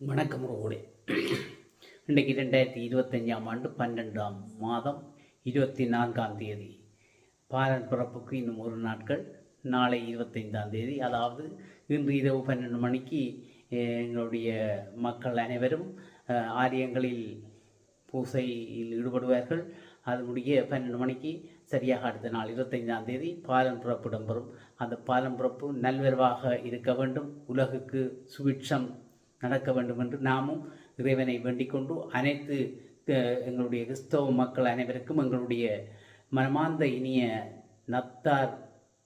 வணக்கம் ரோடு இன்றைக்கு ரெண்டாயிரத்தி இருபத்தஞ்சாம் ஆண்டு பன்னெண்டாம் மாதம் இருபத்தி நான்காம் தேதி. பாலன் பிறப்புக்கு இன்னும் ஒரு நாட்கள் நாளை இருபத்தைந்தாம் தேதி. அதாவது இன்று இரவு பன்னெண்டு மணிக்கு எங்களுடைய மக்கள் அனைவரும் ஆரியங்களில் பூசையில் ஈடுபடுவார்கள். அது முடிய பன்னெண்டு மணிக்கு சரியாக அடுத்த நாள் இருபத்தைந்தாம் தேதி பாலன் பிறப்பு இடம்பெறும். அந்த பாலன் பிறப்பு நல்வரவாக இருக்க வேண்டும். உலகுக்கு சுபிட்சம் நடக்க வேண்டும் என்று நாமும் இறைவனை வேண்டிக் கொண்டு அனைத்து எங்களுடைய கிறிஸ்தவ மக்கள் அனைவருக்கும் எங்களுடைய மனமார்ந்த இனிய நத்தார்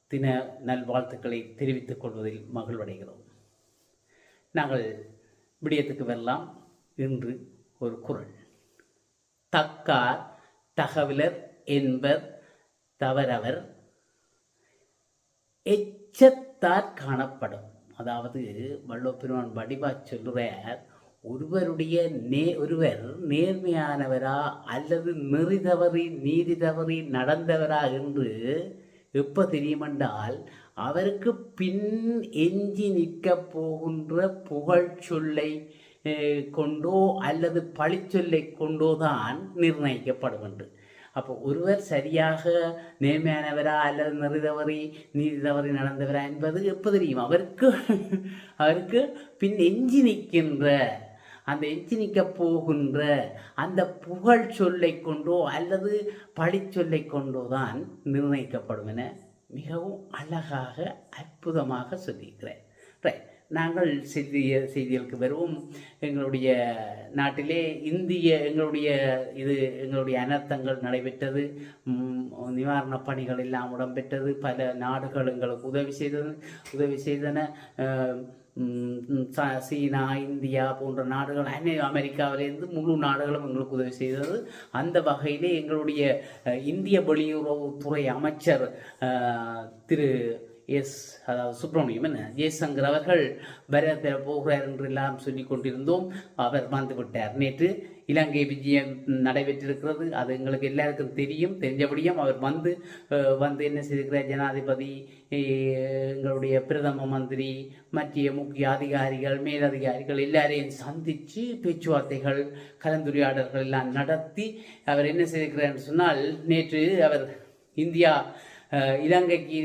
தின நல்வாழ்த்துக்களை தெரிவித்துக் கொள்வதில் மகிழ்வடைகிறோம். நாங்கள் விடயத்துக்கு வரலாம். இன்று ஒரு குரல். தக்கார் தகவலர் என்பர் தவறவர். எச்சத்தார் காணப்படும். அதாவது வல்லோப்பெருமான் வடிவா சொல்கிறார் ஒருவருடைய நே ஒருவர் நேர்மையானவரா அல்லது நெறி தவறி நீதி தவறி நடந்தவரா என்று எப்போ தெரியுமென்றால் அவருக்கு பின் எஞ்சி நிற்கப் போகின்ற புகழ் சொல்லை கொண்டோ அல்லது பழிச்சொல்லை கொண்டோ தான் நிர்ணயிக்கப்படும் அப்போ ஒருவர் சரியாக நேர்மையானவரா அல்லது நெறி தவறி நீதி தவறி நடந்தவரா என்பது எப்போ தெரியும்? அவருக்கு அவருக்கு பின் எஞ்சி நிற்கின்ற அந்த எஞ்சி நிற்க போகின்ற அந்த புகழ் சொல்லை கொண்டோ அல்லது பழிச்சொல்லை கொண்டோ தான் நிர்ணயிக்கப்படும் என மிகவும் அழகாக அற்புதமாக சொல்லியிருக்கிறேன் ரைட் நாங்கள் செய்தி செய்திகளுக்கு வருவோம். எங்களுடைய நாட்டிலே இந்திய எங்களுடைய இது எங்களுடைய அனர்த்தங்கள் நடைபெற்றது. நிவாரணப் பணிகள் எல்லாம் இடம்பெற்றது. பல நாடுகள் எங்களுக்கு உதவி செய்தது உதவி செய்தன. சீனா இந்தியா போன்ற நாடுகள் அனை அமெரிக்காவிலேருந்து முழு நாடுகளும் எங்களுக்கு உதவி செய்தது. அந்த வகையிலே எங்களுடைய இந்திய வெளியுறவுத்துறை அமைச்சர் திரு எஸ் அதாவது சுப்பிரமணியம் என்ன? ஜெய்சங்கர் அவர்கள் வர பெற போகிறார் என்றெல்லாம் சொல்லி கொண்டிருந்தோம். அவர் வந்து விட்டார். நேற்று இலங்கை விஜயம் நடைபெற்றிருக்கிறது. அது எங்களுக்கு எல்லாருக்கும் தெரியும் தெரிஞ்சபடியும் அவர் வந்து வந்து என்ன செய்திருக்கிறார்? ஜனாதிபதி எங்களுடைய பிரதம மந்திரி மற்ற முக்கிய அதிகாரிகள் மேலதிகாரிகள் எல்லாரையும் சந்தித்து பேச்சுவார்த்தைகள் கலந்துரையாடல்கள் எல்லாம் நடத்தி அவர் என்ன செய்திருக்கிறார் என்று சொன்னால் நேற்று அவர் இந்தியா இலங்கைக்கு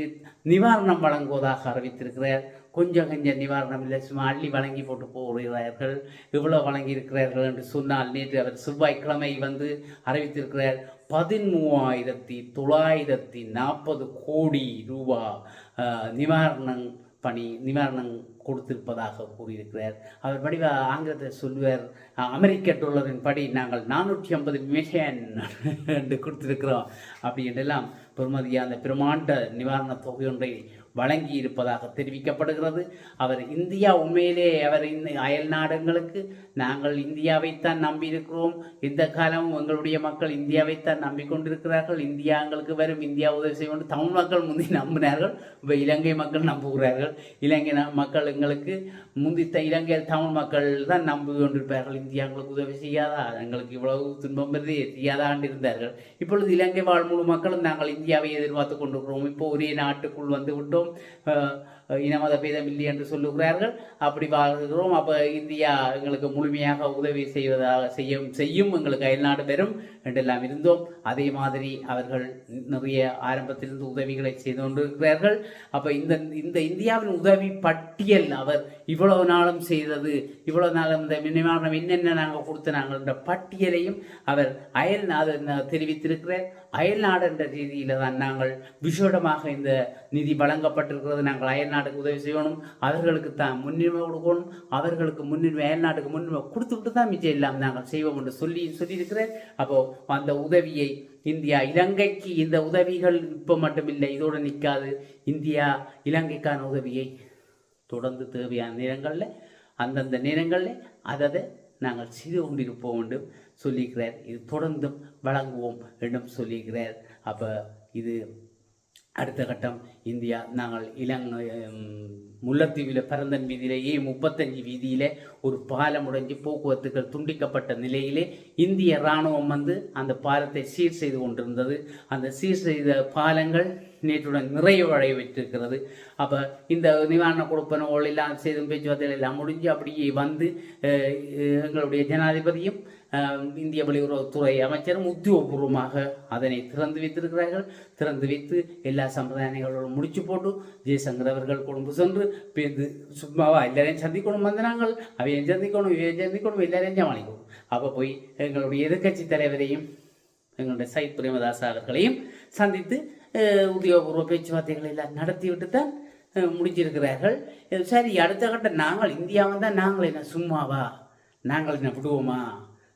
நிவாரணம் வழங்குவதாக அறிவித்திருக்கிறார். கொஞ்சம் கொஞ்சம் நிவாரணம் இல்லை சும்மா அள்ளி வழங்கி போட்டு போகிறார்கள் இவ்வளோ வழங்கியிருக்கிறார்கள் என்று சொன்னால் நேற்று அவர் செவ்வாய்க்கிழமை வந்து அறிவித்திருக்கிறார். பதிமூவாயிரத்தி தொள்ளாயிரத்தி நாற்பது கோடி ரூபா நிவாரணம் பணி நிவாரணம் கொடுத்திருப்பதாக கூறியிருக்கிறார். அவர் படி ஆங்கிலத்தை சொல்லுவார் அமெரிக்க டாலரின் படி நாங்கள் நானூற்றி ஐம்பது மில்லியன் என்று கொடுத்திருக்கிறோம். அப்படி என்றெல்லாம் பெருமதியா அந்த பிரமாண்ட நிவாரணத் தொகையொன்றை வழங்கி இருப்பதாக தெரிவிக்கப்படுகிறது. அவர் இந்தியா உண்மையிலே அவர் அயல் நாடுகளுக்கு நாங்கள் இந்தியாவைத்தான் நம்பியிருக்கிறோம். இந்த காலம் எங்களுடைய மக்கள் இந்தியாவைத்தான் நம்பிக்கொண்டிருக்கிறார்கள். இந்தியா எங்களுக்கு வரும் இந்தியா உதவி செய்யும் என்று தமிழ் மக்கள் முந்தி நம்பினார்கள். இப்போ இலங்கை மக்கள் நம்புகிறார்கள். இலங்கை ந- மக்கள் எங்களுக்கு முந்தித்த இலங்கை தமிழ் மக்கள் தான் நம்பி கொண்டிருப்பார்கள் இந்தியா எங்களுக்கு உதவி செய்யாதா? எங்களுக்கு இவ்வளவு துன்பம் வருது செய்யாதாண்டு இருந்தார்கள். இப்பொழுது இலங்கை வாழ் முழு மக்களும் நாங்கள் இந்தியாவை எதிர்பார்த்து கொண்டிருக்கிறோம். இப்போ ஒரே நாட்டுக்குள் வந்து விட்டோம் இனமத பேதம் இல்லை என்று சொல்லுகிறார்கள். அப்படி வாழ்கிறோம். அப்போ இந்தியா எங்களுக்கு முழுமையாக உதவி செய்வதாக செய்யும் செய்யும் எங்களுக்கு அயல்நாடு பெறும் என்றெல்லாம் இருந்தோம். அதே மாதிரி அவர்கள் நிறைய ஆரம்பத்திலிருந்து உதவிகளை செய்து கொண்டிருக்கிறார்கள். அப்போ இந்த இந்த இந்தியாவின் உதவி பட்டியல் அவர் இவ்வளவு நாளும் செய்தது இவ்வளவு நாளும் இந்த நிவாரணம் என்னென்ன நாங்கள் கொடுத்து நாங்கள் என்ற பட்டியலையும் அவர் அயல் நாடு தெரிவித்திருக்கிறார். என்ற ரீதியில் தான் நாங்கள் விசேடமாக இந்த நிதி வழங்கப்பட்டிருக்கிறது. நாங்கள் அயல் நாட்டுக்கு உதவி செய்யணும் அவர்களுக்கு தான் முன்னுரிமை கொடுக்கணும் அவர்களுக்கு முன்னுரிமை அயல்நாட்டுக்கு முன்னுரிமை கொடுத்துக்கிட்டு தான் மிச்சம் எல்லாம் நாங்கள் செய்வோம் என்று சொல்லி சொல்லியிருக்கிறேன். அப்போ அந்த உதவியை இந்தியா இலங்கைக்கு இந்த உதவிகள் இப்போ மட்டுமில்லை இதோடு நிற்காது. இந்தியா இலங்கைக்கான உதவியை தொடர்ந்து தேவையான நேரங்களில் அந்தந்த நேரங்களில் அதை நாங்கள் செய்து கொண்டிருப்போம் என்றும் சொல்லியிருக்கிறார். இது தொடர்ந்தும் வழங்குவோம் என்றும் சொல்லியிருக்கிறார். அப்போ இது அடுத்த கட்டம் இந்தியா. நாங்கள் இலங்கை முல்லத்தீவில் பரந்தன் வீதியிலே ஏ முப்பத்தஞ்சு வீதியிலே ஒரு பாலம் உடைஞ்சு போக்குவரத்துகள் துண்டிக்கப்பட்ட நிலையிலே இந்திய இராணுவம் வந்து அந்த பாலத்தை சீர் செய்து கொண்டிருந்தது. அந்த சீர் செய்த பாலங்கள் நேற்றுடன் நிறைவடைய வைத்திருக்கிறது அப்போ இந்த நிவாரண கொடுப்பனோல் எல்லாம் செய்தும் பேச்சுவார்த்தைகள் எல்லாம் முடிஞ்சு அப்படியே வந்து எங்களுடைய ஜனாதிபதியும் இந்திய வெளியுறவுத்துறை அமைச்சரும் உத்தியோகபூர்வமாக அதனை திறந்து வைத்திருக்கிறார்கள். திறந்து வைத்து எல்லா சம்பிரதாயங்களோடும் முடிச்சு போட்டு ஜெய்சங்கர் அவர்கள் கொழும்பு சென்று சும்மாவா எல்லாரையும் சந்திக்கணும் வந்தனாங்கள் அவையும் சந்திக்கணும் இவையும் சந்திக்கணும் எல்லாரையும் சமாளிக்கணும். அப்போ போய் எங்களுடைய எதிர்க்கட்சி தலைவரையும் எங்களுடைய சைத் பிரேமதாஸ் அவர்களையும் சந்தித்து உத்தியோகபூர்வ பேச்சுவார்த்தைகள் எல்லாம் நடத்திவிட்டு தான் முடிச்சிருக்கிறார்கள். சரி அடுத்த கட்டம் நாங்கள் இந்தியா வந்தால் நாங்கள் என்ன சும்மாவா? நாங்கள் என்ன விடுவோமா?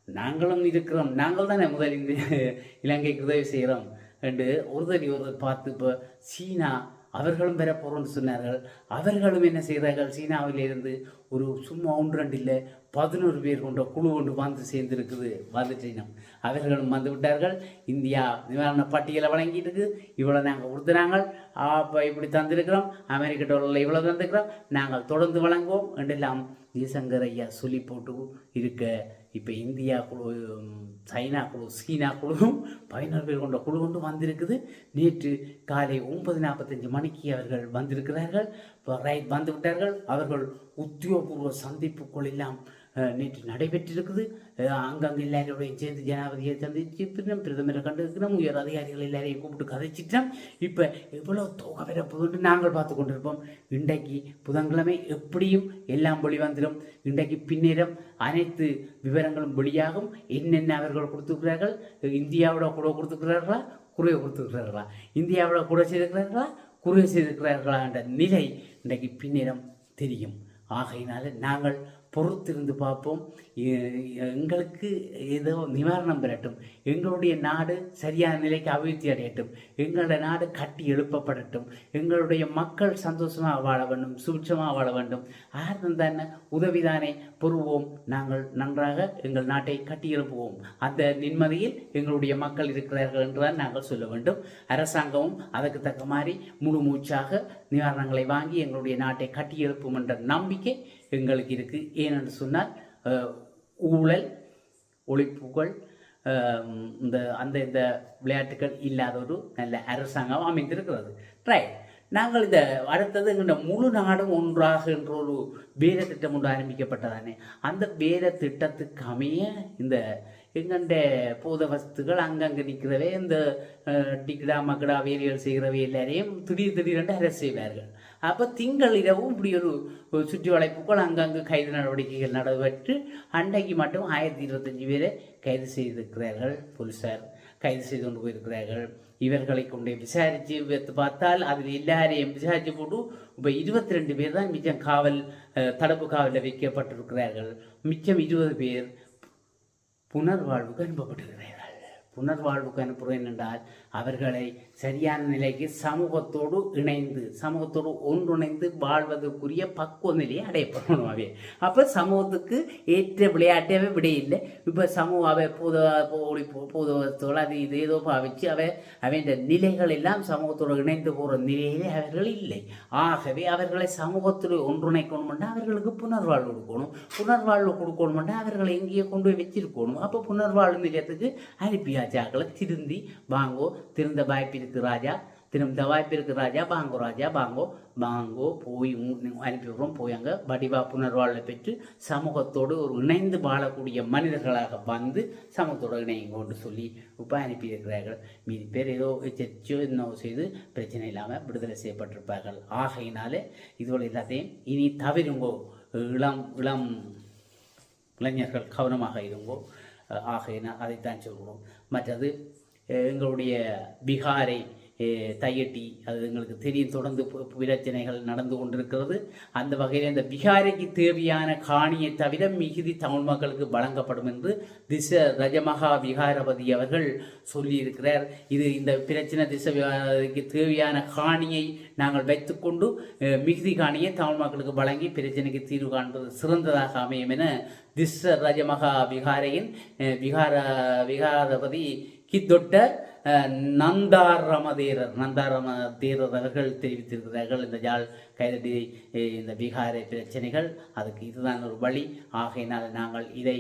நாங்களும் இருக்கிறோம். நாங்கள் தானே முதல் இந்த இலங்கைக்கு உதவி செய்கிறோம். என்று ஒருதடி ஒருத்தர் பார்த்து இப்போ சீனா அவர்களும் பெற போகிறோம்னு சொன்னார்கள். அவர்களும் என்ன செய்கிறார்கள் சீனாவிலிருந்து ஒரு சும்மா ஒன்று ரெண்டு இல்லை பதினோரு பேர் கொண்ட குழு கொண்டு வந்து சேர்ந்துருக்குது வந்துட்டு அவர்களும் வந்து விட்டார்கள். இந்தியா நிவாரண பட்டியலை வழங்கிட்டு இருக்கு. இவ்வளோ நாங்கள் கொடுத்துனாங்கள் அப்போ இப்படி தந்திருக்கிறோம். அமெரிக்க டாலரில் இவ்வளோ தந்திருக்கிறோம். நாங்கள் தொடர்ந்து வழங்குவோம். என்றெல்லாம் ஜெய்சங்கர் ஐயா சொல்லி போட்டு இருக்க இப்போ இந்தியா குழு சைனா குழு சீனா குழுவும் பதினோரு பேர் கொண்ட குழு கொண்டு வந்திருக்குது. நேற்று காலை ஒன்பது நாற்பத்தஞ்சு மணிக்கு அவர்கள் வந்திருக்கிறார்கள். இப்போ ரைட் வந்து விட்டார்கள் அவர்கள் உத்தியோகபூர்வ சந்திப்புக்குள் எல்லாம் நேற்று நடைபெற்றிருக்குது. அங்கங்கே எல்லாரோடையும் சேர்ந்து ஜனாதிபதியை சந்திச்சு பின்னம் பிரதமரை கண்டிருக்கிறோம். உயர் அதிகாரிகள் எல்லாரையும் கூப்பிட்டு கதைச்சிட்டோம். இப்போ எவ்வளோ தொகை பெற போகுதுன்னு நாங்கள் பார்த்து கொண்டிருப்போம். இன்றைக்கு புதன்கிழமை எப்படியும் எல்லாம் வெளி வந்துடும். இன்றைக்கு பின்னிரம் அனைத்து விவரங்களும் வெளியாகும். என்னென்ன அவர்கள் கொடுத்துருக்கிறார்கள்? இந்தியாவோட கூட கொடுத்துருக்கிறார்களா? குறைய கொடுத்துருக்கிறார்களா? இந்தியாவோட கூட செய்திருக்கிறார்களா குறைய செய்திருக்கிறார்களா என்ற நிலை இன்றைக்கு பின்னிரம் தெரியும். ஆகையினால நாங்கள் பொறுத்திருந்து பார்ப்போம். எங்களுக்கு ஏதோ நிவாரணம் பெறட்டும். எங்களுடைய நாடு சரியான நிலைக்கு அபிவிருத்தி அடையட்டும். எங்களுடைய நாடு கட்டி எழுப்பப்படட்டும். எங்களுடைய மக்கள் சந்தோஷமாக வாழ வேண்டும் சுபிட்சமாக வாழ வேண்டும். ஆர்வம் தானே? உதவிதானே பெறுவோம். நாங்கள் நன்றாக எங்கள் நாட்டை கட்டி எழுப்புவோம். அந்த நிம்மதியில் எங்களுடைய மக்கள் இருக்கிறார்கள் என்றுதான் நாங்கள் சொல்ல வேண்டும். அரசாங்கமும் அதற்கு தக்க மாதிரி முழு மூச்சாக நிவாரணங்களை வாங்கி எங்களுடைய நாட்டை கட்டி எழுப்பும் என்ற நம்பிக்கை எங்களுக்கு இருக்குது ஏனென்று சொன்னால் ஊழல் ஒழிப்புகள் இந்த அந்த இந்த விளையாட்டுகள் இல்லாத ஒரு நல்ல அரசாங்கம் அமைந்திருக்கிறது. ரைட் நாங்கள் இந்த அடுத்தது இந்த முழு நாடும் ஒன்றாக என்ற ஒரு வேத திட்டம் ஒன்று ஆரம்பிக்கப்பட்டதானே. அந்த வேத திட்டத்துக்கு அமைய இந்த எங்கண்ட பூத வஸ்துகள் அங்கங்கே நிற்கிறவே இந்த டிக்டா மக்கடா வேலிகள் செய்கிறவை எல்லாரையும் திடீர் திடீரென்று அரசு செய்வார்கள். அப்போ திங்கள் இரவும் இப்படி ஒரு சுற்றி வளைப்புக்குள் அங்கங்கே கைது நடவடிக்கைகள் நடைபெற்று அன்றைக்கு மட்டும் ஆயிரத்தி இருபத்தஞ்சு பேரை கைது செய்திருக்கிறார்கள் போலீஸார் கைது செய்து கொண்டு போயிருக்கிறார்கள். இவர்களை கொண்டு விசாரித்து வைத்து பார்த்தால் அதில் எல்லாரையும் விசாரித்து போட்டு இப்போ இருபத்தி ரெண்டு பேர் தான் மிச்சம் காவல் தடுப்பு காவலில் வைக்கப்பட்டிருக்கிறார்கள். மிச்சம் இருபது பேர் புனர்வாழ்வுக்கு அனுப்பப்படுகிறார்கள். புனர்வாழ்வுக்கு அனுப்புகிறேன் என்றால் அவர்களை சரியான நிலைக்கு சமூகத்தோடு இணைந்து சமூகத்தோடு ஒன்றிணைந்து வாழ்வதற்குரிய பக்குவ நிலையை அடையப்படணும் அவை. அப்போ சமூகத்துக்கு ஏற்ற விளையாட்டவே விடையில்லை இப்போ சமூக அவை புத ஓடி புதவத்தோடு அது இது ஏதோ பாவிச்சு அவை அவன் நிலைகள் எல்லாம் சமூகத்தோடு இணைந்து போகிற நிலையிலே அவர்கள் இல்லை. ஆகவே அவர்களை சமூகத்தில் ஒன்றிணைக்கணும்னா அவர்களுக்கு புனர்வாழ்வு கொடுக்கணும். புனர்வாழ்வு கொடுக்கணும்னா அவர்களை எங்கேயே கொண்டு போய் வச்சிருக்கணும். அப்போ புனர்வாழ்வு நிலையத்துக்கு அனுப்பியாச்சாக்களை திருந்தி வாங்கோ திருந்த வாய்ப்பு இருக்கு ராஜா தினம் தவாய் இருக்கு ராஜா பாங்கோ ராஜா பாங்கோ பாங்கோ போய் அனுப்பிவிடுறோம் அனுப்பி போய் அங்கே வடிவா புனர்வாழ்வை பெற்று சமூகத்தோடு ஒரு இணைந்து வாழக்கூடிய மனிதர்களாக வந்து சமூகத்தோடு இணையுங்கோன்னு சொல்லி இப்போ அனுப்பியிருக்கிறார்கள் மீதி பேர் ஏதோ எச்சரிச்சோ என்னவோ செய்து பிரச்சனை இல்லாமல் விடுதலை செய்யப்பட்டிருப்பார்கள் ஆகையினாலே இதுவரை எல்லாத்தையும் இனி தவிருங்கோ இளம் இளம் இளைஞர்கள் கவனமாக இருங்கோ ஆகையினால் அதைத்தான் சொல்கிறோம் மற்றது எங்களுடைய பீகாரை தையட்டி அது எங்களுக்கு தெரியும். தொடர்ந்து பிரச்சனைகள் நடந்து கொண்டிருக்கிறது. அந்த வகையில் இந்த பீகாரைக்கு தேவையான காணியை தவிர மிகுதி தமிழ் மக்களுக்கு வழங்கப்படும் என்று திச ரஜமகா விகாரபதி அவர்கள் சொல்லியிருக்கிறார். இது இந்த பிரச்சனை திச விகாரத்துக்கு தேவையான காணியை நாங்கள் வைத்துக்கொண்டு மிகுதி காணியை தமிழ் மக்களுக்கு வழங்கி பிரச்சனைக்கு தீர்வு காண்பது சிறந்ததாக அமையும் என திச ரஜமகா விகாரையின் விகார விகாரபதி கித்தொட்ட அஹ், நந்தாரம தேரர் நந்தாரம தேரர் அவர்கள் தெரிவித்திருக்கிறார்கள். இந்த யாழ் கைதடி இந்த பீகார பிரச்சனைகள். அதுக்கு இதுதான் ஒரு வழி. ஆகையினால் நாங்கள் இதை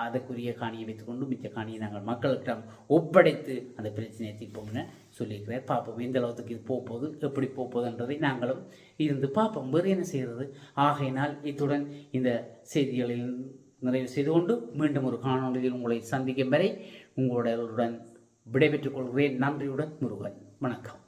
அதற்குரிய காணியை வைத்துக்கொண்டு மிச்ச காணியை நாங்கள் மக்களிடம் ஒப்படைத்து அந்த பிரச்சனையை தீர்ப்போம்னு சொல்லியிருக்கிறார். பார்ப்போம் எந்த அளவுக்கு இது போகுது எப்படி போகுதுன்றதை நாங்களும் இருந்து பார்ப்போம். வேறு என்ன செய்கிறது? ஆகையினால் இத்துடன் இந்த செய்திகளில் நிறைவு செய்து கொண்டு மீண்டும் ஒரு காணொலியில் உங்களை சந்திக்கும் வரை உங்களுடன் விடைபெற்றுக் கொள்கிறேன். நன்றியுடன் முருகன். வணக்கம்.